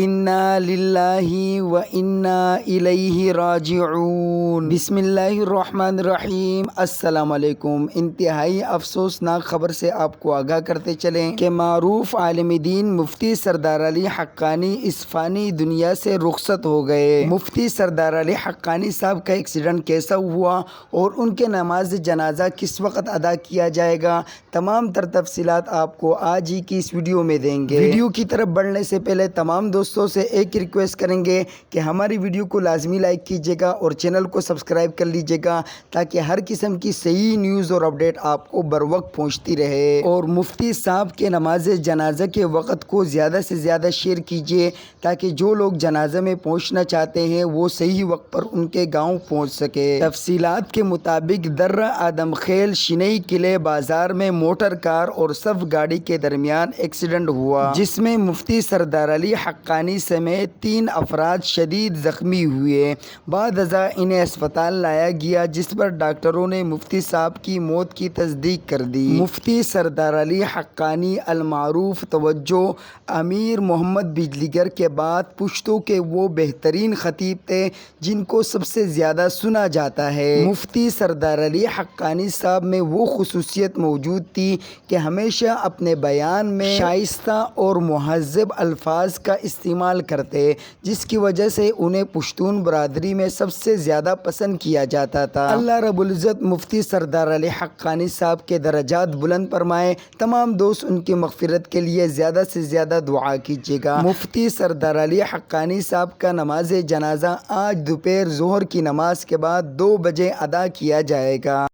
انا للہ و انا الیہ راجعون۔ بسم اللہ الرحمن الرحیم السلام علیکم انتہائی افسوسناک خبر سے آپ کو آگاہ کرتے چلیں کہ معروف عالم دین مفتی سردار علی حقانی اس فانی دنیا سے رخصت ہو گئے۔ مفتی سردار علی حقانی صاحب کا ایکسیڈنٹ کیسا ہوا اور ان کے نماز جنازہ کس وقت ادا کیا جائے گا؟ تمام تر تفصیلات آپ کو آج ہی کی اس ویڈیو میں دیں گے۔ ویڈیو کی طرف بڑھنے سے پہلے تمام دوست دوستوں سے ایک ریکویسٹ کریں گے کہ ہماری ویڈیو کو لازمی لائک کیجیے گا اور چینل کو سبسکرائب کر لیجیے گا تاکہ ہر قسم کی صحیح نیوز اور اپڈیٹ آپ کو بر وقت پہنچتی رہے۔ اور مفتی صاحب کے نماز جنازہ کے وقت کو زیادہ سے زیادہ شیئر کیجیے تاکہ جو لوگ جنازہ میں پہنچنا چاہتے ہیں وہ صحیح وقت پر ان کے گاؤں پہنچ سکے۔ تفصیلات کے مطابق در آدم خیل شنئی قلعے بازار میں موٹر کار اور صف گاڑی کے درمیان ایکسیڈنٹ ہوا، جس میں مفتی سردار علی حقانی سمیت تین افراد شدید زخمی ہوئے۔ بعد ازاں انہیں اسپتال لایا گیا، جس پر ڈاکٹروں نے مفتی صاحب کی موت کی تصدیق کر دی۔ مفتی سردار علی حقانی المعروف، توجہ، امیر محمد بجلیگر کے بعد پشتوں کے وہ بہترین خطیب تھے جن کو سب سے زیادہ سنا جاتا ہے۔ مفتی سردار علی حقانی صاحب میں وہ خصوصیت موجود تھی کہ ہمیشہ اپنے بیان میں شائستہ اور مہذب الفاظ کا استعمال کرتے، جس کی وجہ سے انہیں پشتون برادری میں سب سے زیادہ پسند کیا جاتا تھا۔ اللہ رب العزت مفتی سردار علی حقانی صاحب کے درجات بلند فرمائے، تمام دوست ان کی مغفرت کے لیے زیادہ سے زیادہ دعا کیجیے گا۔ مفتی سردار علی حقانی صاحب کا نماز جنازہ آج دوپہر ظہر کی نماز کے بعد دو بجے ادا کیا جائے گا۔